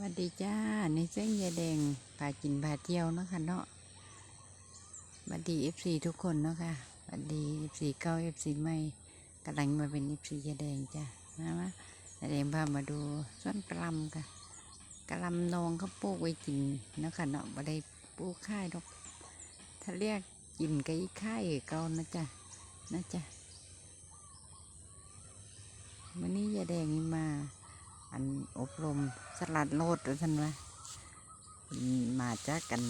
สวัสดีจ้าในเส้นยาแดงพากินพาเที่ยวเนาะค่ะเนาะสวัสดีเอฟซีทุกคนเนาะค่ะสวัสดีเอฟซีเก้าเอฟซีใหม่กำลังมาเป็นเอฟซียาแดงจ้ามามายาแดงพามาดูส้นกระลำค่ะกระลำนองเขาปลูกไว้กินเนาะค่ะเนาะบ่ได้ปลูกค่ายดอก ถ้าเรียกกินก็อีค่ายเก่านะจ๊ะนะจ๊ะวันนี้ยาแดงมา อันอบรมสลัดโลดว่าท่านว่ามาจากกัน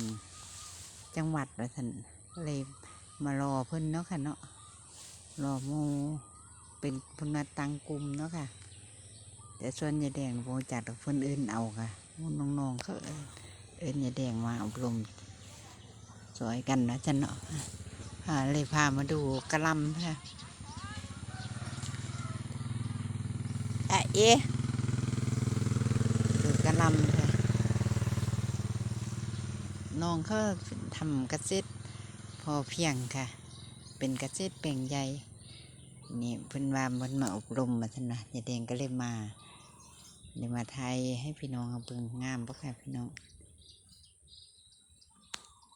จังหวัดว่าท่านเลยมารอเพิ่นเนาะค่ะเนาะรอโมเป็นพุนัดตังกลุ่มเนาะค่ะ แต่ส่วนยาแดงโมจัดกับเพิ่นอื่นเอาค่ะหมู่น้องๆเขาเอินยาแดงมาอบรมสวยกันนะจันเนาะเลยพามาดูกระลำค่ะอะเอ๊ำค่ะน้องเขาทำเกษตรพอเพียงค่ะ เป็นกระเกษตรแปลงใหญ่นี่เพิ่นว่ามันมาอบรมมาท่านนะยายแดงก็เลยมาเลยมาไทยให้พี่น้องเอาเบิ่งงามปะค่ะพี่น้อง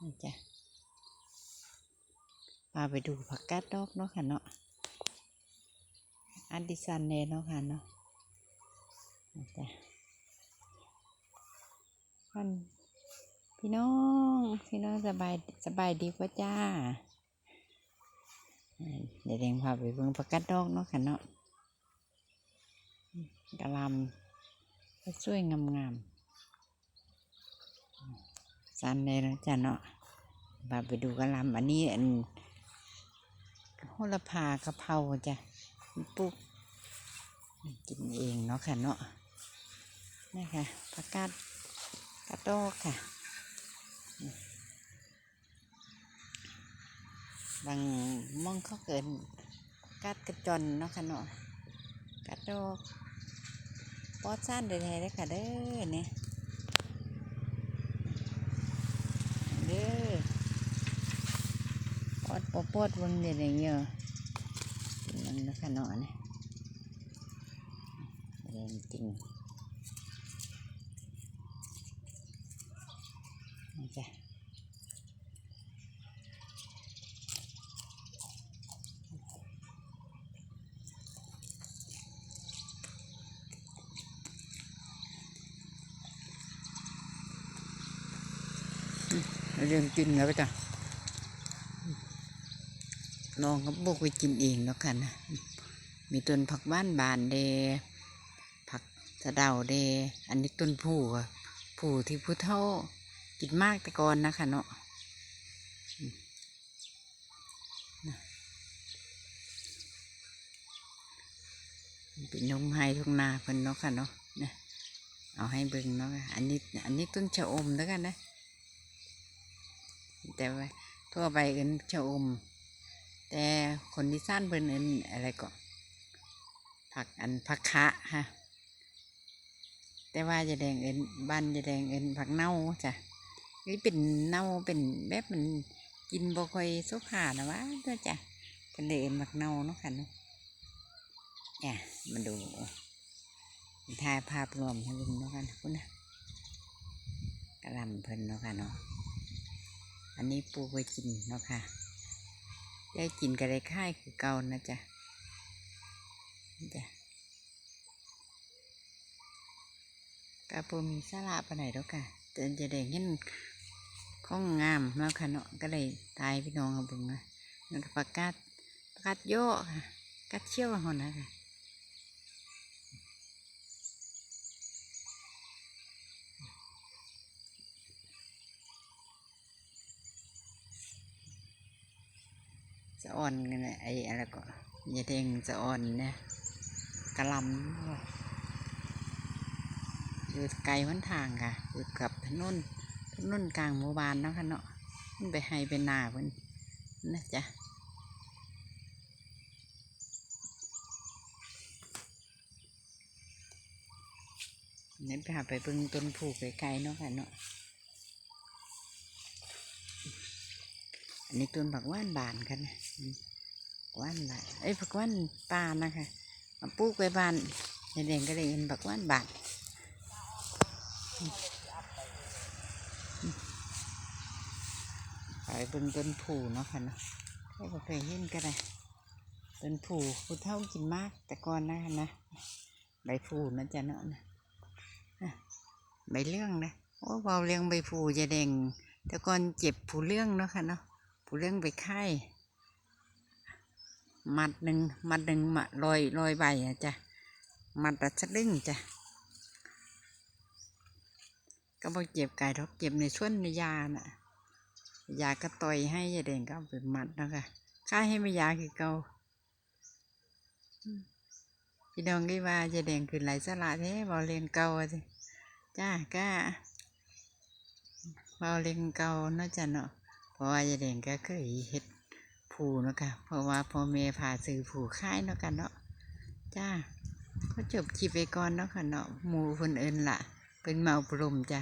นี่จ้ะพาไปดูผักกาดดอกเนาะค่ะเนาะอันดิซันเนเนาะค่ะเนาะนี่จ้ะ ท่านพี่น้องพี่น้องสบายสบายดีกว่าจ้าเดี๋ยวเดงพาไปเบิ่งประกัดดอกเนาะค่ะเนาะกะลำก็สวยงามๆสันเลยนะจ้ะเนาะพาไปดูกะลำอันนี้อันโหระพากะเพราจ้ะปลูกกินเองเนาะค่ะเนาะนี่ค่ะผักกาด ระโดกค่ะบางมองเขาเกินกัดกระจอนเนาะค่ะเนาะกระโดกปอดซ่านได้ๆเลยค่ะเด้อเนี่ยเด้อปอดปอดปอดเบิ่งเดี๋ยวนี้เยอะนั่นเนาะค่ะเนาะเนี่ยจริง จ้ะเรื่องกินแล้วจ้ะน้องเขาบอกไปกินเองแล้วกันนะมีต้นผักบ้านบานเด ผักสะเดาเด อันนี้ต้นผู้อะผู้ที่ผู้เท่า กินมากแต่ก่อนนะคะเนาะเป็นนงไฮทุ่งนาเพิ่นเนาะค่ะเนาะนะเอาให้เบิ่งเนาะค่ะอันนี้อันนี้ต้นชะอมแล้วกันนะ แต่ว่าทั่วไปเอินชะอม แต่คนที่สั้นเพิ่นเอินอะไรก็ผักอันผักคะฮะแต่ว่าจะแดงเอินบ้านจะแดงเอินผักเน่าจ้ะ นี่เป็นเน่าเป็นแบบมันกินบ่ค่อยสุขานะวะเด้อจ้ะกันเลยเอิ้นมักเน่าเนาะค่ะเนาะเนี่ยมาดูถ่ายภาพรวมให้เบิ่งเนาะค่ะคุณนะกระลำเพิ่นเนาะค่ะเนาะอันนี้ปูไว้กินเนาะค่ะได้กินก็ได้ค่ายคือเก่านะจ๊ะจ้ะกระปูมีสาระปานไหนแล้วค่ะแต่จะได้เห็น ข้องงามแล้วค่ะเนาะก็เลยตายพี่น้องเอาบึงนะนั่นก็ประกาศประกาศโยกค่ะกัดเชี่ยวหอนนะค่ะจะอ่อนกันไอ้อะไรก็ยาแดงจะอ่อนเนี่ยกระลำอยู่ไกลวันทางค่ะอยู่กับถนน นุ่นกลางหมู่บ้านเนาะค่ะเนาะมันไปให้เป็นนาเพิ่นนะจ๊ะเน้นไปหาไปเบิ่งต้นผูกไกลๆเนาะค่ะเนาะอันนี้ต้นผักว่านบานกันนะว่านบานเอ้ยผักว่านป่านะคะมาปลูกไว้บ้านยายแดงก็เลยเห็นผักว่านบาน ไปเบิ่งต้นผูเนาะค่ะเนาะให้เคยเห็นก็ได้ต้นผูผู้เท่ากินมาก แต่ก่อนนะนะใบผูนะจ๊ะเนาะนะใบเรื่องนะโอ้เบาเรื่องใบผูจะแดงแต่ก่อนเจ็บผูเรื่องเนาะค่ะเนาะผูเรื่องไปไข้มัดหนึ่งมัดหนึ่งมาลอยลอยใบอะจ้ะมัดละสลึงจ้ะก็บอกเจ็บไก่ทอกเจ็บในช่วงในยาน่ะ ยาก็ต่อยให้ยาแดงก็เอาไปมัดแล้วค่ะค่ายให้ไม่ยาคือเก่าพี่น้องก็ว่ายาแดงคือไหลสละแท้บอเรียนเก่าสิจ้าก็บอเรียนเก่าเนาะจ้ะเนาะเพราะว่ายาแดงก็เคยเฮ็ดผูเนาะค่ะเพราะว่าพ่อแม่ผ่าซื้อผูค่ายเนาะกันเนาะจ้าก็จบคลิปไปก่อนเนาะค่ะเนาะหมูคนอื่นล่ะ เป็นเมาปรุมจ้ะ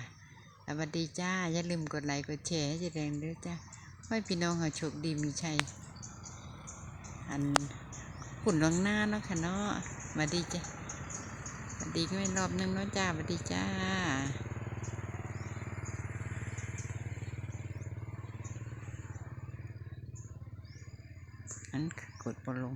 วัสดีจ้า อย่าลืมกดไลค์กดแชร์ให้เจะแดงด้วยจ้าไว้พี่น้องเขาโชคดีมีชัย อันหุ่นลวงหน้าเนาะค่ะเนาะสวัสดีจ้าสวัสดีก็ไม่รอบนึงเนาะจ้าสวัสดีจ้าอันกดบอลลง